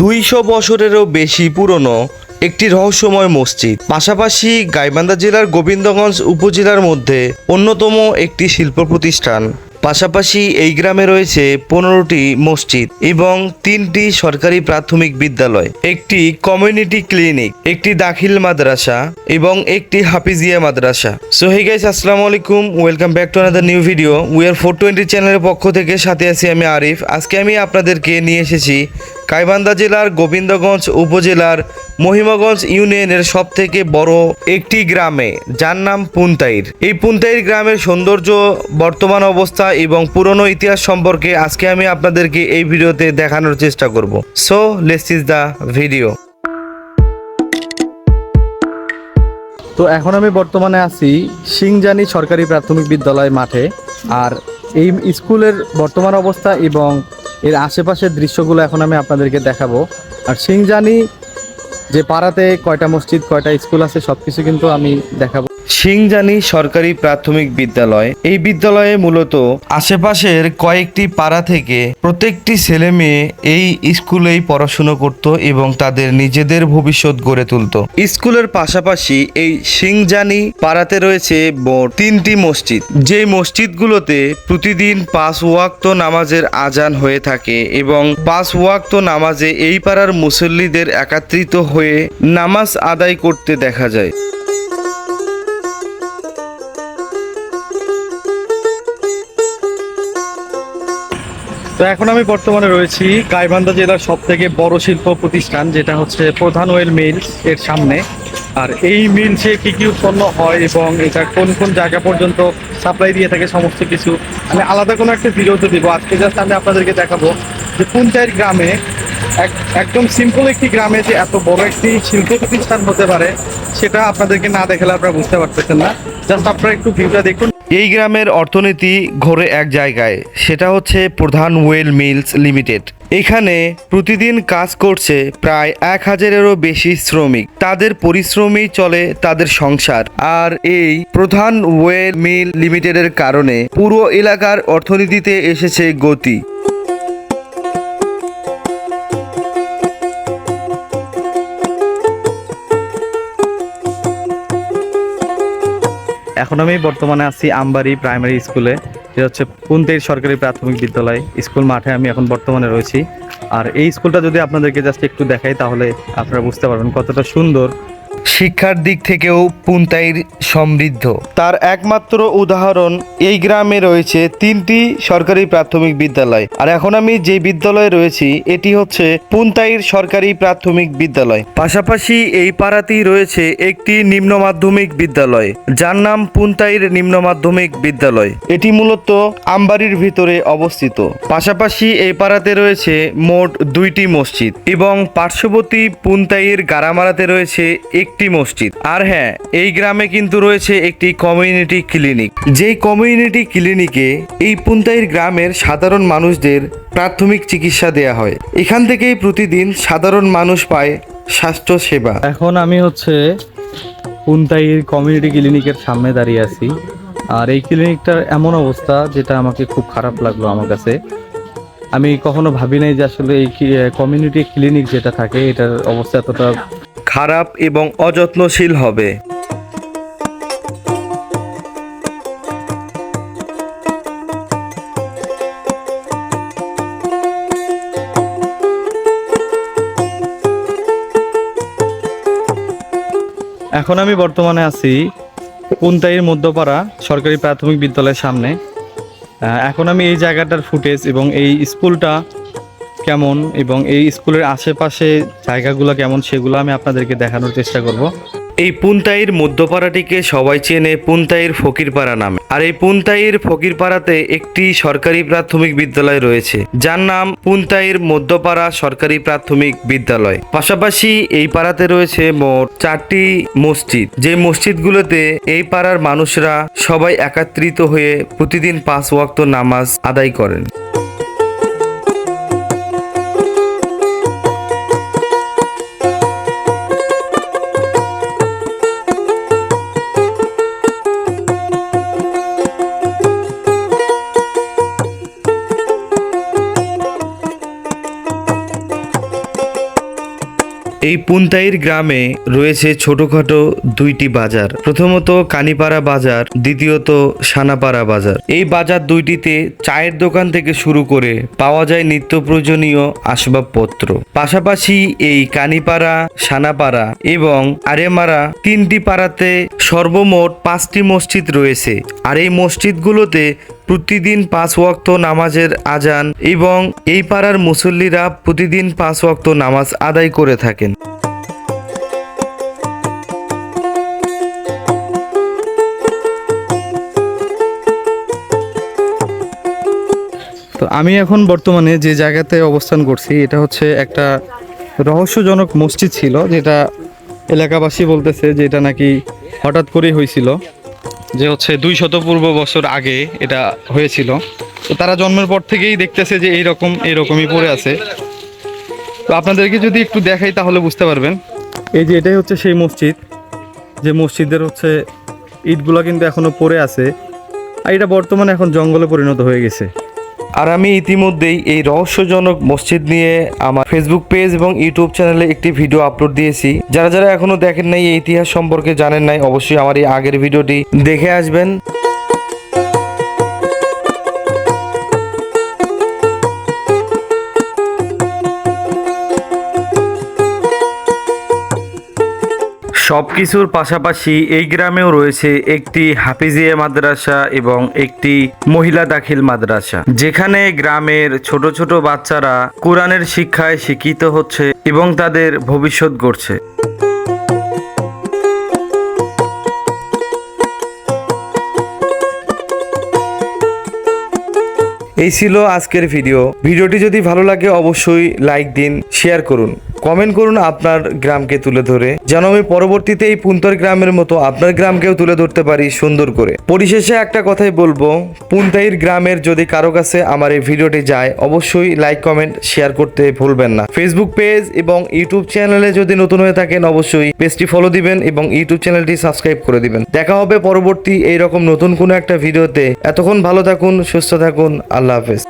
দুইশো বছরেরও বেশি পুরনো একটি রহস্যময় মসজিদ। পাশাপাশি গাইবান্ধা জেলার গোবিন্দগঞ্জ উপজেলার মধ্যে অন্যতম একটি শিল্প প্রতিষ্ঠান। পাশাপাশি এই গ্রামে রয়েছে পনেরোটি মসজিদ এবং তিনটি সরকারি প্রাথমিক বিদ্যালয়, একটি কমিউনিটি ক্লিনিক, একটি দাখিল মাদ্রাসা এবং একটি হাফিজিয়া মাদ্রাসা। সো হে গাইস আসসালামু আলাইকুম welcome back to another new video we are four twenty চ্যানেলের পক্ষ থেকে, সাথে আছি আমি আরিফ। আজকে আমি আপনাদেরকে নিয়ে এসেছি গাইবান্ধা জেলার গোবিন্দগঞ্জ উপজেলার মহিমাগঞ্জ ইউনিয়নের সব থেকে বড় একটি গ্রামে, যার নাম পুনতাইর। এই পুনতাইর গ্রামের সৌন্দর্য, বর্তমান অবস্থা এবং পুরনো ইতিহাস সম্পর্কে আজকে আমি আপনাদেরকে এই ভিডিওতে দেখানোর চেষ্টা করব। So let's is the video তো এখন আমি বর্তমানে আছি সিংজানি সরকারি প্রাথমিক বিদ্যালয় মাঠে। আর এই স্কুলের বর্তমান অবস্থা এবং এর আশেপাশের দৃশ্যগুলো এখন আমি আপনাদেরকে দেখাবো। আর সিংজানি যে পাড়াতে কয়টা মসজিদ, কয়টা স্কুল আছে সব কিছু কিন্তু আমি দেখাবো। সিংজানি সরকারি প্রাথমিক বিদ্যালয়। এই বিদ্যালয়ে মূলত আশেপাশের কয়েকটি পাড়া থেকে প্রত্যেকটি ছেলে মেয়ে এই স্কুলেই পড়াশুনো করত এবং তাদের নিজেদের ভবিষ্যৎ গড়ে তুলত। স্কুলের পাশাপাশি এই সিংজানি পাড়াতে রয়েছে মোট তিনটি মসজিদ। যে মসজিদগুলোতে প্রতিদিন পাঁচ ওয়াক্ত নামাজের আজান হয়ে থাকে এবং পাঁচ ওয়াক্ত নামাজে এই পাড়ার মুসল্লিদের একাত্রিত হয়ে নামাজ আদায় করতে দেখা যায়। তো এখন আমি বর্তমানে রয়েছি গাইবান্ধা জেলার সব থেকে বড় শিল্প প্রতিষ্ঠান, যেটা হচ্ছে প্রধান ওয়েল মিলস এর সামনে। আর এই মিলসে কি কি উৎপন্ন হয় এবং এটা কোন কোন জায়গা পর্যন্ত সাপ্লাই দিয়ে থাকে সমস্ত কিছু, আমি আলাদা কোনো একটা ভিডিওতে দিব। আজকে জাস্ট আমি আপনাদেরকে দেখাবো যে পুনচাইর গ্রামে এক- একদম সিম্পল একটি গ্রামে যে এত বড় একটি শিল্প প্রতিষ্ঠান হতে পারে, সেটা আপনাদেরকে না দেখালে আপনারা বুঝতে পারতেছেন না। জাস্ট আপনারা একটু ভিউটা দেখুন। এই গ্রামের অর্থনীতি ঘোরে এক জায়গায়, সেটা হচ্ছে প্রধান ওয়েল মিলস লিমিটেড। এখানে প্রতিদিন কাজ করছে প্রায় এক হাজারেরও বেশি শ্রমিক। তাদের পরিশ্রমেই চলে তাদের সংসার। আর এই প্রধান ওয়েল মিল লিমিটেডের কারণে পুরো এলাকার অর্থনীতিতে এসেছে গতি। এখন আমি বর্তমানে আছি আমবাড়ি প্রাইমারি স্কুলে যেটা হচ্ছে পুন্তের সরকারি প্রাথমিক বিদ্যালয় স্কুল মাঠে আমি এখন বর্তমানে রয়েছি। আর এই স্কুলটা যদি আপনাদেরকে জাস্ট একটু দেখাই, তাহলে আপনারা বুঝতে পারবেন কতটা সুন্দর শিক্ষার দিক থেকেও পুন্তাইর সমৃদ্ধ। তার একমাত্র উদাহরণ এই গ্রামে রয়েছে তিনটি সরকারি প্রাথমিক বিদ্যালয়। আর এখন আমি যে বিদ্যালয়ে রয়েছি এটি হচ্ছে পুন্তাইর সরকারি প্রাথমিক বিদ্যালয়। পাশাপাশি এই পাড়াতেই রয়েছে একটি নিম্ন মাধ্যমিক বিদ্যালয় যার নাম পুন্তাইর নিম্ন মাধ্যমিক বিদ্যালয়। এটি মূলত আমবাড়ির ভিতরে অবস্থিত। পাশাপাশি এই পাড়াতে রয়েছে মোট দুইটি মসজিদ এবং পার্শ্ববর্তী পুন্তাইয়ের গারামারাতে রয়েছে একটি মসজিদ। আর হ্যাঁ এই গ্রামে কিন্তু রয়েছে একটি কমিউনিটি ক্লিনিক। যেই কমিউনিটি ক্লিনিকে এই পুন্তাইর গ্রামের সাধারণ মানুষদের প্রাথমিক চিকিৎসা দেয়া হয়। এখান থেকেই প্রতিদিন সাধারণ মানুষ পায় স্বাস্থ্য সেবা। এখন আমি হচ্ছে পুন্তাইর কমিউনিটি ক্লিনিকের সামনে দাঁড়িয়ে আছি। আর এই ক্লিনিকটার এমন অবস্থা যেটা আমাকে খুব খারাপ লাগল আমার কাছে। আমি কখনো ভাবি নাই যে আসলে এই কমিউনিটি ক্লিনিক যেটা থাকে, এটার অবস্থা এতটা খারাপ এবং অযত্নশীল হবে। এখন আমি বর্তমানে আছি পুন্তাইয়ের মধ্যপাড়া সরকারি প্রাথমিক বিদ্যালয়ের সামনে। এখন আমি এই জায়গাটার ফুটেজ এবং এই স্কুলটা কেমন এবং এই স্কুলের আশেপাশে জায়গাগুলো কেমন সেগুলো আমি আপনাদেরকে দেখানোর চেষ্টা করব। এই পুন্তাইর মধ্যপাড়াটিকে সবাই চেনে পুন্তাইর ফকিরপাড়া নামে। আর এই পুন্তাইর ফকিরপাড়াতে একটি সরকারি প্রাথমিক বিদ্যালয় রয়েছে। যার নাম পুন্তাইর মধ্যপাড়া সরকারি প্রাথমিক বিদ্যালয়। পাশাপাশি এই পাড়াতে রয়েছে মোট চারটি মসজিদ। যে মসজিদগুলোতে এই পাড়ার মানুষরা সবাই একাত্রিত হয়ে প্রতিদিন পাঁচ ওয়াক্ত নামাজ আদায় করেন। এই পুন্তাইর গ্রামে রয়েছে ছোটখাটো দুইটি বাজার। প্রথমত কানিপাড়া বাজার, দ্বিতীয়ত সানাপাড়া বাজার। এই বাজার দুইটিতে চায়ের দোকান থেকে শুরু করে পাওয়া যায় নিত্য প্রয়োজনীয় আসবাবপত্র। পাশাপাশি এই কানিপাড়া সানাপাড়া এবং আরেমারা তিনটি পাড়াতে সর্বমোট পাঁচটি মসজিদ রয়েছে। আর এই মসজিদগুলোতে প্রতিদিন পাঁচ ওয়াক্ত নামাজের আজান এবং এই পাড়ার মুসল্লিরা প্রতিদিন পাঁচ ওয়াক্ত নামাজ আদায় করে থাকেন। তো আমি এখন বর্তমানে যে জায়গাতে অবস্থান করছি, এটা হচ্ছে একটা রহস্যজনক মসজিদ ছিল, যেটা এলাকাবাসী বলতেছে যে এটা নাকি হঠাৎ করেই হয়েছিল, যে হচ্ছে দুই শতপূর্ব বছর আগে এটা হয়েছিল। তো তারা জন্মের পর থেকেই দেখতেছে যে এইরকম, এইরকমই পড়ে আছে। তো আপনাদেরকে যদি একটু দেখাই তাহলে বুঝতে পারবেন। এই যে এটাই হচ্ছে সেই মসজিদ, যে মসজিদের হচ্ছে ইটগুলো কিন্তু এখনও পড়ে আছে। আর এটা বর্তমানে এখন জঙ্গলে পরিণত হয়ে গেছে। আর আমি ইতিমধ্যেই এই রহস্যজনক মসজিদ নিয়ে আমার ফেসবুক পেজ এবং ইউটিউব চ্যানেলে একটি ভিডিও আপলোড দিয়েছি। যারা যারা এখনও দেখেন নাই, এই ইতিহাস সম্পর্কে জানেন নাই, অবশ্যই আমার এই আগের ভিডিওটি দেখে আসবেন। সব কিছুর পাশাপাশি এই গ্রামেও রয়েছে একটি হাফিজিয়া মাদ্রাসা এবং একটি মহিলা দাখিল মাদ্রাসা। যেখানে গ্রামের ছোট ছোট বাচ্চারা কোরআনের শিক্ষায় শিক্ষিত হচ্ছে এবং তাদের ভবিষ্যৎ গড়ছে। এই ছিল আজকের ভিডিও। ভিডিওটি যদি ভালো লাগে অবশ্যই লাইক দিন, শেয়ার করুন। কমেন্ট করুন আপনার গ্রামকে তুলে ধরে। যেন আমি পরবর্তীতে এই পুন্তর গ্রামের মতো আপনার গ্রামকেও তুলে ধরতে পারি সুন্দর করে। পরিশেষে একটা কথাই বলব পুন্তাইর গ্রামের যদি কারও কাছে আমার এই ভিডিওটি যায়, অবশ্যই লাইক কমেন্ট শেয়ার করতে ভুলবেন না। ফেসবুক পেজ এবং ইউটিউব চ্যানেলে যদি নতুন হয়ে থাকেন, অবশ্যই পেজটি ফলো দিবেন এবং ইউটিউব চ্যানেলটি সাবস্ক্রাইব করে দিবেন। দেখা হবে পরবর্তী এইরকম নতুন কোনো একটা ভিডিওতে। এতক্ষণ ভালো থাকুন, সুস্থ থাকুন, আল্লাহ হাফেজ।